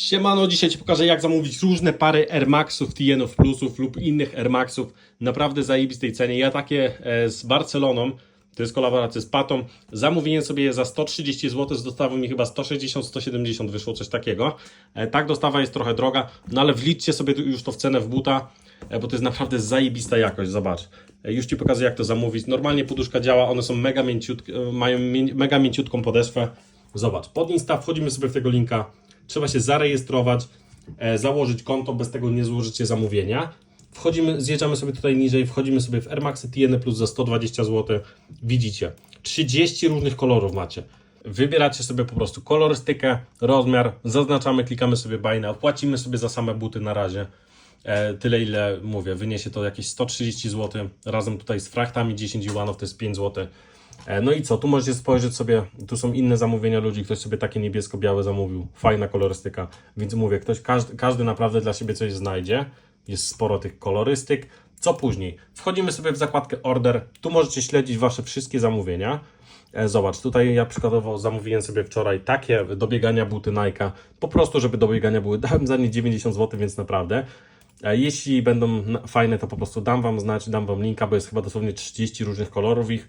Siemano, dzisiaj Ci pokażę jak zamówić różne pary Air Maxów, TN-ów Plusów lub innych Air Maxów naprawdę zajebistej cenie. Ja takie e, z Barceloną, to jest kolaboracja z Patą, zamówiłem sobie je za 130 zł, z dostawą mi chyba 160-170 wyszło, coś takiego. E, Tak, dostawa jest trochę droga, no ale wliczcie sobie już to w cenę w buta, e, bo to jest naprawdę zajebista jakość, zobacz. Już Ci pokażę jak to zamówić. Normalnie poduszka działa, one są mega mięciutkie, mają mega mięciutką podeszwę. Zobacz, pod Insta wchodzimy sobie w tego linka, trzeba się zarejestrować, e, założyć konto, bez tego nie złożycie zamówienia. Wchodzimy, zjeżdżamy sobie tutaj niżej, wchodzimy sobie w Air Max TN Plus za 120 zł. Widzicie, 30 różnych kolorów macie. Wybieracie sobie po prostu kolorystykę, rozmiar, zaznaczamy, klikamy sobie buy now, płacimy sobie za same buty na razie. E, tyle ile mówię, wyniesie to jakieś 130 zł, razem tutaj z frachtami 10 juanów to jest 5 zł. E, No i co, tu możecie spojrzeć sobie, tu są inne zamówienia ludzi, ktoś sobie takie niebiesko-białe zamówił, fajna kolorystyka, więc mówię, ktoś, każdy, każdy naprawdę dla siebie coś znajdzie, jest sporo tych kolorystyk. Co później? Wchodzimy sobie w zakładkę order, tu możecie śledzić Wasze wszystkie zamówienia. E, Zobacz, tutaj ja przykładowo zamówiłem sobie wczoraj takie do biegania buty Nike, po prostu żeby do biegania były, dałem za nie 90 zł, więc naprawdę. Jeśli będą fajne, to po prostu dam Wam znać, dam Wam linka, bo jest chyba dosłownie 30 różnych kolorów ich.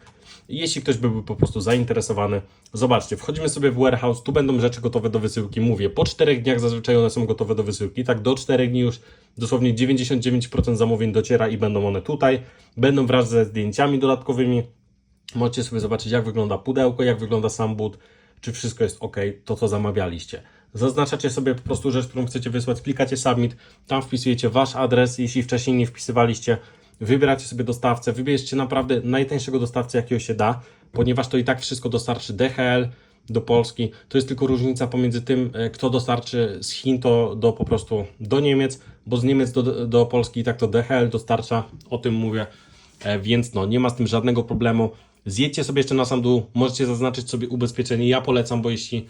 Jeśli ktoś by był po prostu zainteresowany, zobaczcie, wchodzimy sobie w warehouse, tu będą rzeczy gotowe do wysyłki. Mówię, po 4 dniach zazwyczaj one są gotowe do wysyłki, tak do 4 dni już dosłownie 99% zamówień dociera i będą one tutaj. Będą wraz ze zdjęciami dodatkowymi. Możecie sobie zobaczyć, jak wygląda pudełko, jak wygląda sam but, czy wszystko jest ok, to co zamawialiście. Zaznaczacie sobie po prostu rzecz, którą chcecie wysłać, klikacie submit, tam wpisujecie wasz adres, jeśli wcześniej nie wpisywaliście, wybieracie sobie dostawcę, wybierzcie naprawdę najtańszego dostawcę, jakiego się da, ponieważ to i tak wszystko dostarczy DHL do Polski. To jest tylko różnica pomiędzy tym, e, kto dostarczy z Chin to do po prostu do Niemiec, bo z Niemiec do, do Polski i tak to DHL dostarcza, o tym mówię. E, Więc no, nie ma z tym żadnego problemu. Zjedźcie sobie jeszcze na sam dół, możecie zaznaczyć sobie ubezpieczenie. Ja polecam, bo jeśli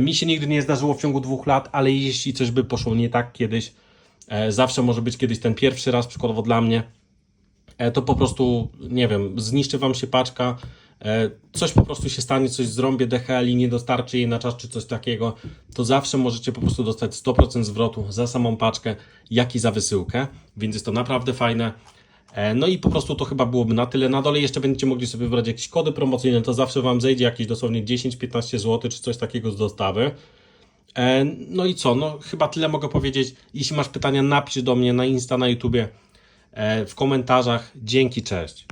mi się nigdy nie zdarzyło w ciągu dwóch lat, ale jeśli coś by poszło nie tak kiedyś, e, zawsze może być kiedyś ten pierwszy raz, przykładowo dla mnie, e, to po prostu, nie wiem, zniszczy Wam się paczka, e, coś po prostu się stanie, coś zrąbie DHL i nie dostarczy jej na czas, czy coś takiego, to zawsze możecie po prostu dostać 100% zwrotu za samą paczkę, jak i za wysyłkę, więc jest to naprawdę fajne. E, No i po prostu to chyba byłoby na tyle. Na dole jeszcze będziecie mogli sobie wybrać jakieś kody promocyjne, to zawsze Wam zejdzie jakieś dosłownie 10-15 zł, czy coś takiego z dostawy. E, No i co? No chyba tyle mogę powiedzieć. Jeśli masz pytania, napisz do mnie na Insta, na YouTubie, e, w komentarzach. Dzięki, cześć.